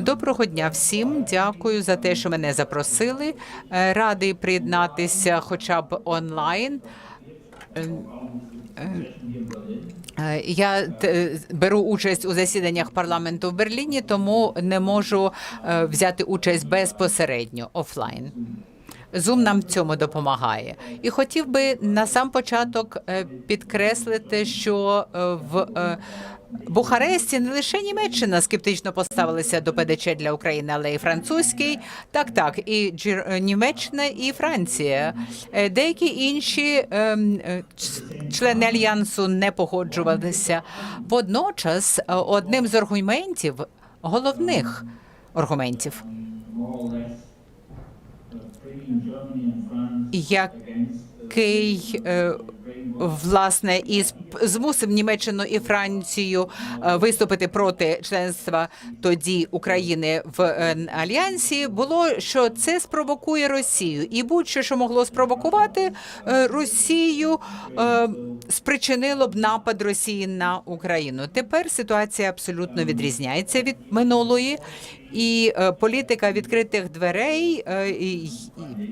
Доброго дня всім. Дякую за те, що мене запросили. Е, Радий приєднатися хоча б онлайн. Е, е, Я беру участь у засіданнях парламенту в Берліні, тому не можу взяти участь безпосередньо офлайн. Zoom нам в цьому допомагає. І хотів би на сам початок підкреслити, що в Бухаресті не лише Німеччина скептично поставилася до ПДЧ для України, але й французький. Так, так, і Джер- е, Німеччина і Франція. Е, Деякі інші ем, е, члени альянсу не погоджувалися. Водночас, одним з аргументів, головних аргументів, який е, власне і змусив Німеччину і Францію е, виступити проти членства тоді України в е, альянсі, було що це спровокує Росію, і будь-що, що могло спровокувати е, Росію, спричинило б напад Росії на Україну. Тепер ситуація абсолютно відрізняється від минулої. І е, політика відкритих дверей е,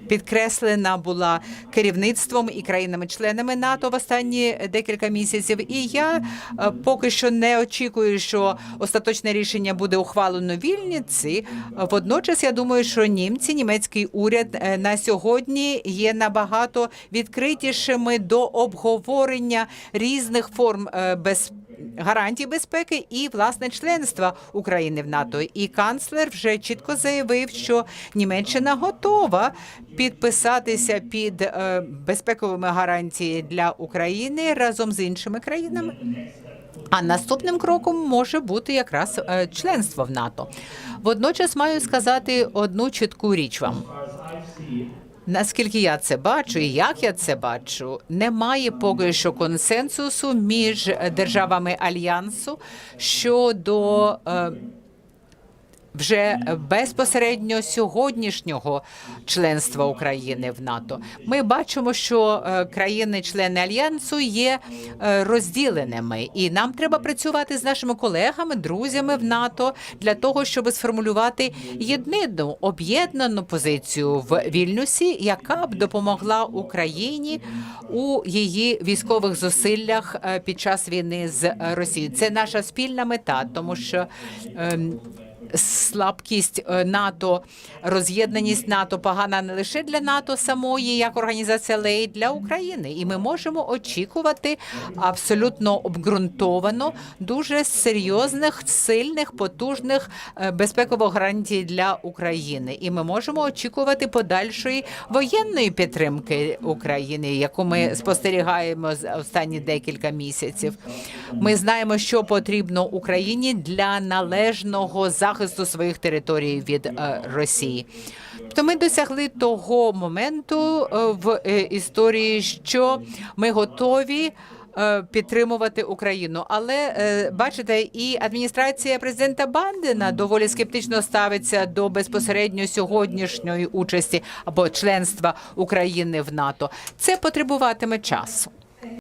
підкреслена була керівництвом і країнами-членами НАТО в останні декілька місяців. І я е, поки що не очікую, що остаточне рішення буде ухвалено Вільниці. Водночас я думаю, що німці, німецький уряд на сьогодні є набагато відкритішими до обговорення різних форм безпеки гарантій безпеки і власне членства України в НАТО. І канцлер вже чітко заявив, що Німеччина готова підписатися під е, безпековими гарантіями для України разом з іншими країнами. А наступним кроком може бути якраз е, членство в НАТО. Водночас маю сказати одну чітку річ вам. Наскільки я це бачу, і як я це бачу, немає поки що консенсусу між державами альянсу щодо е, вже безпосередньо сьогоднішнього членства України в НАТО. Ми бачимо, що е, країни-члени альянсу є е, розділеними, і нам треба працювати з нашими колегами, друзями в НАТО для того, щоб сформулювати єдину об'єднану позицію в Вільнюсі, яка б допомогла Україні у її військових зусиллях е, під час війни з Росією. Це наша спільна мета, тому що. Слабкість е, НАТО, роз'єднаність НАТО погана не лише для НАТО самої, як організація, але й для України. І ми можемо очікувати абсолютно обґрунтовано дуже серйозних, сильних, потужних е, безпекових гарантій для України. І ми можемо очікувати подальшої воєнної підтримки України, яку ми спостерігаємо з останні декілька місяців. Ми знаємо, що потрібно Україні для належного захисту своїх територій від е, Росії. Тобто ми досягли того моменту е, в е, історії, що ми готові. Підтримувати Україну, але бачите, і адміністрація президента Бандена доволі скептично ставиться до безпосередньо сьогоднішньої участі або членства України в НАТО. Це потребуватиме часу.